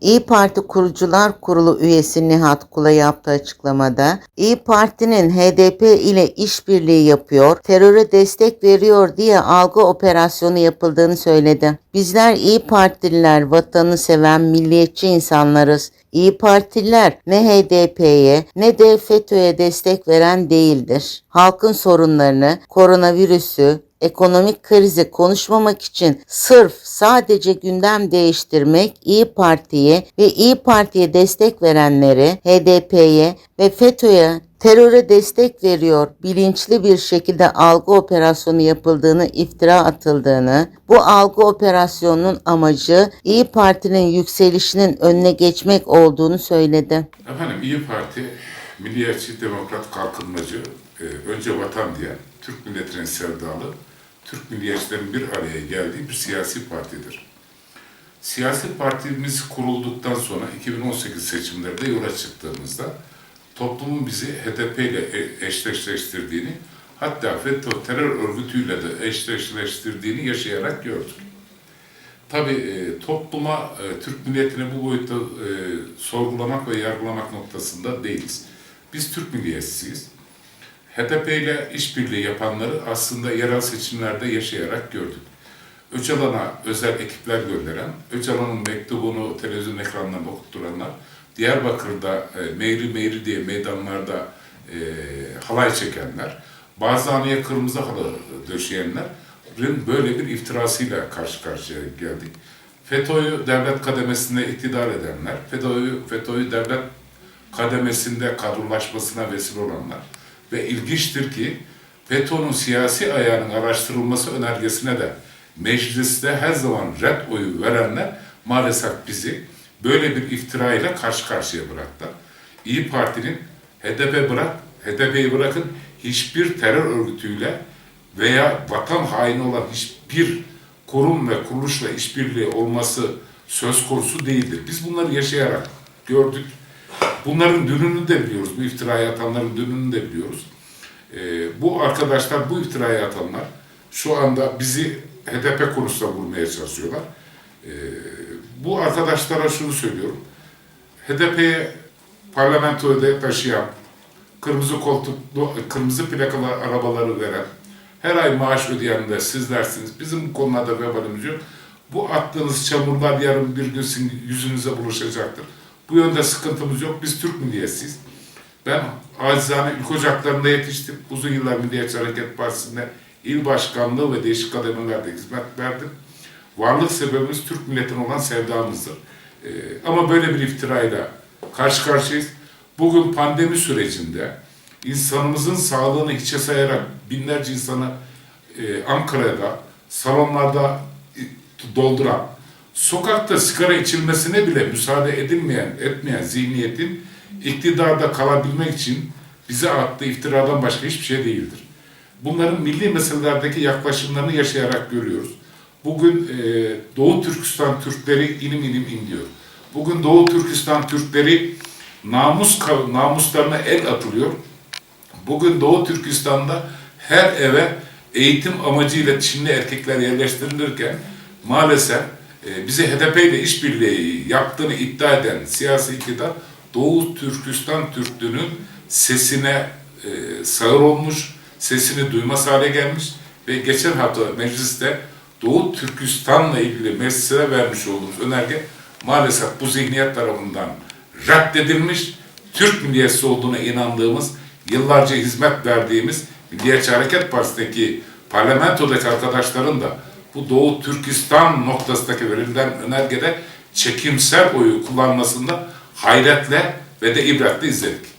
İyi Parti Kurucular Kurulu üyesi Nihat Kula yaptığı açıklamada İyi Parti'nin HDP ile işbirliği yapıyor, teröre destek veriyor diye algı operasyonu yapıldığını söyledi. Bizler İyi Partililer vatanı seven milliyetçi insanlarız. İyi Partililer ne HDP'ye ne de FETÖ'ye destek veren değildir. Halkın sorunlarını, koronavirüsü, ekonomik krizi konuşmamak için sırf sadece gündem değiştirmek İyi Parti'ye ve İyi Parti'ye destek verenlere, HDP'ye ve FETÖ'ye teröre destek veriyor, bilinçli bir şekilde algı operasyonu yapıldığını, iftira atıldığını, bu algı operasyonunun amacı İyi Parti'nin yükselişinin önüne geçmek olduğunu söyledi. Efendim İyi Parti, Milliyetçi Demokrat Kalkınmacı, e, önce vatan diyen, Türk milletinin sevdalı, Türk milliyetçilerin bir araya geldiği bir siyasi partidir. Siyasi partimiz kurulduktan sonra 2018 seçimlerinde yola çıktığımızda toplumun bizi HDP ile e- eşleştirdiğini, hatta FETÖ terör örgütüyle de eşleştirdiğini yaşayarak gördük. Tabii e, topluma, e, Türk milletini bu boyutta e, sorgulamak ve yargılamak noktasında değiliz. Biz Türk milliyetçisiyiz. HDP ile işbirliği yapanları aslında yerel seçimlerde yaşayarak gördük. Öcalan'a özel ekipler gönderen, Öcalan'ın mektubunu televizyon ekranlarına okutturanlar, Diyarbakır'da e, meyri meyri diye meydanlarda e, halay çekenler, Barzani'ye kırmızı halı döşeyenlerin böyle bir iftirasıyla karşı karşıya geldik. FETÖ'yü devlet kademesinde iktidar edenler, FETÖ'yü FETÖ'yü devlet kademesinde kadrolaşmasına vesile olanlar ve ilginçtir ki FETÖ'nün siyasi ayağının araştırılması önergesine de mecliste her zaman red oyu verenler maalesef bizi böyle bir iftira ile karşı karşıya bıraktılar. İyi Parti'nin HDP bırak, HDP'yi bırakın hiçbir terör örgütüyle veya vatan haini olan hiçbir kurum ve kuruluşla işbirliği olması söz konusu değildir. Biz bunları yaşayarak gördük. Bunların dününü de biliyoruz. Bu iftirayı atanların dününü de biliyoruz. Ee, bu arkadaşlar, bu iftirayı atanlar şu anda bizi HDP konusunda vurmaya çalışıyorlar. Ee, bu arkadaşlara şunu söylüyorum. HDP'ye parlamentoda taşıyan, kırmızı koltuklu, kırmızı plakalı arabaları veren, her ay maaş ödeyen de sizlersiniz. Bizim bu konularda vebalimiz yok. Bu attığınız çamurlar yarın bir gün sizin yüzünüze bulaşacaktır. Bu yönde sıkıntımız yok. Biz Türk milliyetçiyiz. Ben acizane ülke ocaklarında yetiştim. Uzun yıllar Milliyetçi Hareket Partisi'nde il başkanlığı ve değişik kademelerde hizmet verdim. Varlık sebebimiz Türk milletine olan sevdamızdır. Ee, ama böyle bir iftirayla karşı karşıyayız. Bugün pandemi sürecinde insanımızın sağlığını hiçe sayarak binlerce insanı e, Ankara'da salonlarda e, dolduran, sokakta sigara içilmesine bile müsaade edilmeyen, etmeyen zihniyetin iktidarda kalabilmek için bize attığı iftiradan başka hiçbir şey değildir. Bunların milli meselelerdeki yaklaşımlarını yaşayarak görüyoruz. Bugün e, Doğu Türkistan Türkleri inim inim inliyor. Bugün Doğu Türkistan Türkleri namus namuslarına el atılıyor. Bugün Doğu Türkistan'da her eve eğitim amacıyla Çinli erkekler yerleştirilirken maalesef e, bize HDP ile işbirliği yaptığını iddia eden siyasi iktidar Doğu Türkistan Türklüğünün sesine e, sağır olmuş, sesini duymaz hale gelmiş ve geçen hafta mecliste Doğu Türkistan'la ilgili meclise vermiş olduğumuz önerge maalesef bu zihniyet tarafından reddedilmiş, Türk milliyetçisi olduğuna inandığımız, yıllarca hizmet verdiğimiz Milliyetçi Hareket Partisi'ndeki parlamentodaki arkadaşların da bu Doğu Türkistan noktasındaki verilen önergede çekimsel oyu kullanmasında hayretle ve de ibretle izledik.